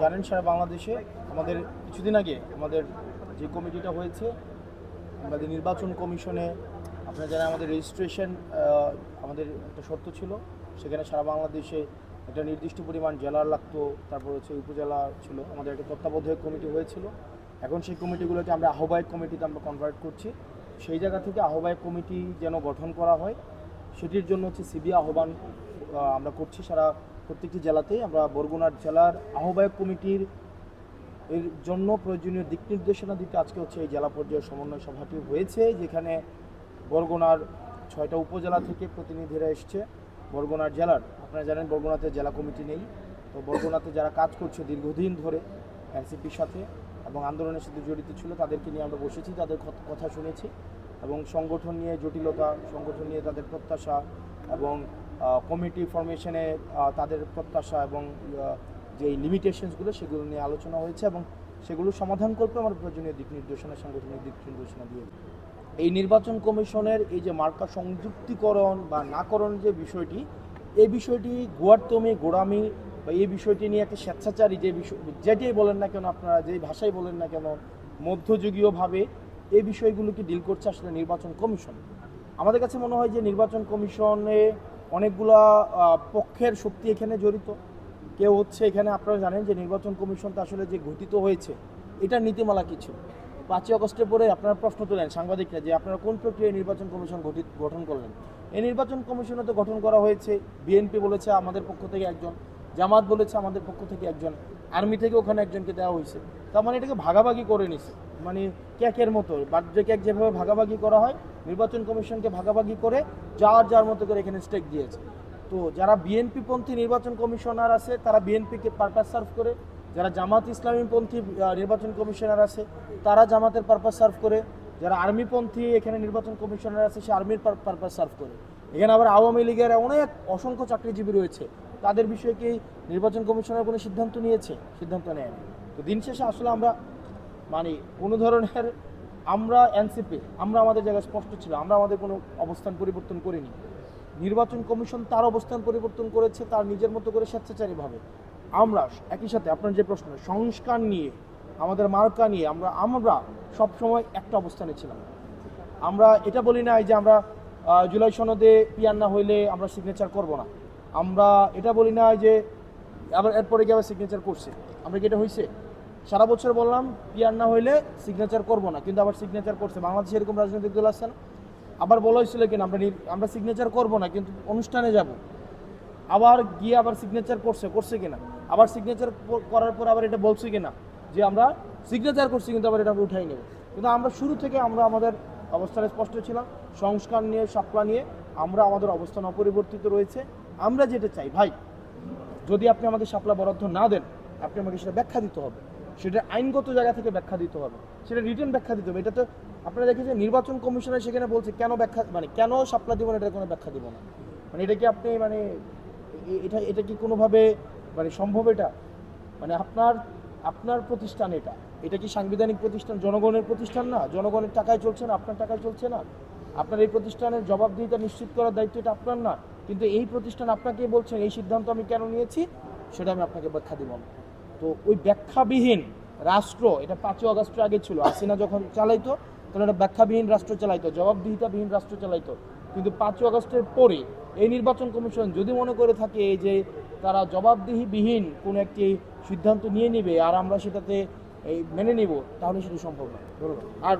জানেন সারা বাংলাদেশে আমাদের কিছুদিন আগে আমাদের যে কমিটিটা হয়েছে, আমাদের নির্বাচন কমিশনে আপনারা জানেন আমাদের রেজিস্ট্রেশন আমাদের একটা শর্ত ছিল। সেখানে সারা বাংলাদেশে একটা নির্দিষ্ট পরিমাণ জেলার লাগতো, তারপর হচ্ছে উপজেলা ছিল। আমাদের একটা তত্ত্বাবধায়ক কমিটি হয়েছিল। এখন সেই কমিটিগুলোকে আমরা আহ্বায়ক কমিটিতে আমরা কনভার্ট করছি। সেই জায়গা থেকে আহ্বায়ক কমিটি যেন গঠন করা হয়, সেটির জন্য হচ্ছে সিবি আহ্বান আমরা করছি সারা প্রত্যেকটি জেলাতেই আমরা বরগুনার জেলার আহ্বায়ক কমিটির এর জন্য প্রয়োজনীয় দিক নির্দেশনা দিতে আজকে হচ্ছে এই জেলা পর্যায়ের সমন্বয় সভাটি হয়েছে, যেখানে বরগুনার ছয়টা উপজেলা থেকে প্রতিনিধিরা এসছে। বরগুনার জেলার, আপনারা জানেন বরগুনাতে জেলা কমিটি নেই। তো বরগুনাতে যারা কাজ করছে দীর্ঘদিন ধরে এনসিপির সাথে এবং আন্দোলনের সাথে জড়িত ছিল, তাদেরকে নিয়ে আমরা বসেছি, তাদের কথা শুনেছি এবং সংগঠন নিয়ে জটিলতা, সংগঠন নিয়ে তাদের প্রত্যাশা এবং কমিটি ফরমেশনে তাদের প্রত্যাশা এবং যে লিমিটেশনসগুলো সেগুলো নিয়ে আলোচনা হয়েছে এবং সেগুলো সমাধান করতে আমার প্রয়োজনীয় দিক নির্দেশনা, সাংগঠনিক দিক নির্দেশনা দিয়ে। এই নির্বাচন কমিশনের এই যে মার্কা সংযুক্তিকরণ বা নাকরণ যে বিষয়টি, এই বিষয়টি গোয়ার্তমি, গোড়ামি বা এই বিষয়টি নিয়ে একটা স্বেচ্ছাচারী যে বিষয়, যেটাই বলেন না কেন আপনারা, যেই ভাষাই বলেন না কেন মধ্যযুগীয়ভাবে এই বিষয়গুলোকে ডিল করছে আসলে নির্বাচন কমিশন? আমাদের কাছে মনে হয় যে নির্বাচন কমিশনে অনেকগুলা পক্ষের শক্তি এখানে জড়িত। কেউ হচ্ছে এখানে আপনারা জানেন যে নির্বাচন কমিশনটা আসলে যে গঠিত হয়েছে এটা নীতিমালা কিছু পাঁচই অগস্টের পরে আপনারা প্রশ্ন তোলেন সাংবাদিকরা যে আপনারা কোন প্রক্রিয়ায় নির্বাচন কমিশন গঠিত, গঠন করলেন? এই নির্বাচন কমিশনে তো গঠন করা হয়েছে, বিএনপি বলেছে আমাদের পক্ষ থেকে একজন, জামাত বলেছে আমাদের পক্ষ থেকে একজন। আর্মি থেকে ওখানে একজনকে দেওয়া হয়েছে। তার মানে এটাকে ভাগাভাগি করে নিছে। মানে ক্যাকের মতো বার্থডে ক্যাক যেভাবে ভাগাভাগি করা হয়, নির্বাচন কমিশনকে ভাগাভাগি করে যার যার মতো করে এখানে স্টেক দিয়েছে। তো যারা বিএনপি পন্থী নির্বাচন কমিশনার আছে, তারা বিএনপিকে পারপাস সার্ভ করে। যারা জামাত ইসলামী পন্থী নির্বাচন কমিশনার আছে, তারা জামাতের পারপাস সার্ভ করে। যারা আর্মি পন্থী এখানে নির্বাচন কমিশনার আছে, সে আর্মির পারপাস সার্ভ করে। এখানে আবার আওয়ামী লীগের অনেক অসংখ্য চাকরিজীবী রয়েছে। তাদের বিষয়ে কি নির্বাচন কমিশনের কোনো সিদ্ধান্ত নিয়েছে? সিদ্ধান্ত নেয়নি। তো দিন শেষে আসলে আমরা মানে কোনো ধরনের আমরা এনসিপি, আমরা আমাদের জায়গায় স্পষ্ট ছিল, আমরা আমাদের কোনো অবস্থান পরিবর্তন করিনি। নির্বাচন কমিশন তার অবস্থান পরিবর্তন করেছে, তার নিজের মতো করে স্বেচ্ছাচারীভাবে। আমরা একই সাথে আপনার যে প্রশ্ন, সংস্কার নিয়ে, আমাদের মার্কা নিয়ে আমরা আমরা সবসময় একটা অবস্থানে ছিলাম। আমরা এটা বলি না যে আমরা জুলাই সনদে পিয়ার না হইলে আমরা সিগনেচার করব না। আমরা এটা বলি না যে আবার এরপরে গিয়ে আবার সিগনেচার করছে। আমরা কি এটা হয়েছে সারা বছর বললাম, পিয়ার না হইলে সিগনেচার করব না, কিন্তু আবার সিগনেচার করছে। বাংলাদেশে এরকম রাজনৈতিক দল আসছে না? আবার বলা হয়েছিল কিনা, আমরা আমরা সিগনেচার করব না, কিন্তু অনুষ্ঠানে যাব। আবার গিয়ে আবার সিগনেচার করছে করছে কিনা? আবার সিগনেচার করার পর আবার এটা বলছে কিনা? যে আমরা সিগনেচার করছি, কিন্তু আবার এটা আমরা উঠাই নেব। কিন্তু আমরা শুরু থেকে আমরা আমাদের অবস্থানে স্পষ্ট ছিলাম। সংস্কার নিয়ে, সাপলা নিয়ে আমরা আমাদের অবস্থান অপরিবর্তিত রয়েছে। আমরা যেটা চাই, ভাই, যদি আপনি আমাকে শাপলা বরাদ্দ না দেন, আপনি আমাকে সেটা ব্যাখ্যা দিতে হবে। সেটা আইনগত জায়গা থেকে ব্যাখ্যা দিতে হবে। সেটা রিটার্ন ব্যাখ্যা দিতে হবে। এটা তো আপনারা দেখেছেন, নির্বাচন কমিশনের সেখানে বলছে, কেন ব্যাখ্যা মানে কেন শাপলা দিব না এটার কোনো ব্যাখ্যা দিব না। মানে এটা কি আপনি মানে এটা এটা কি কোনোভাবে মানে সম্ভব এটা? মানে আপনার আপনার প্রতিষ্ঠান এটা। এটা কি সাংবিধানিক প্রতিষ্ঠান, জনগণের প্রতিষ্ঠান না? জনগণের টাকায় চলছে না, আপনার টাকায় চলছে না। আপনার এই প্রতিষ্ঠানের জবাবদিহিতা নিশ্চিত করার দায়িত্ব এটা আপনার না। কিন্তু এই প্রতিষ্ঠান আপনাকে বলছেন, এই সিদ্ধান্ত আমি কেন নিয়েছি? সেটা আমি আপনাকে ব্যাখ্যা দিব তো ওই ব্যাখ্যাবিহীন রাষ্ট্র, এটা পাঁচই আগস্টের আগে ছিল, হাসিনা যখন চালাইতো, তখন এটা ব্যাখ্যাবিহীন রাষ্ট্র চালাইতো, জবাবদিহিতাবিহীন রাষ্ট্র চালাইতো। কিন্তু পাঁচই আগস্টের পরে এই নির্বাচন কমিশন যদি মনে করে থাকে এই যে তারা জবাবদিহিবিহীন কোনো একটি সিদ্ধান্ত নিয়ে নেবে আর আমরা সেটাতে এই মেনে নিব, তাহলে সেটা সম্ভব না আর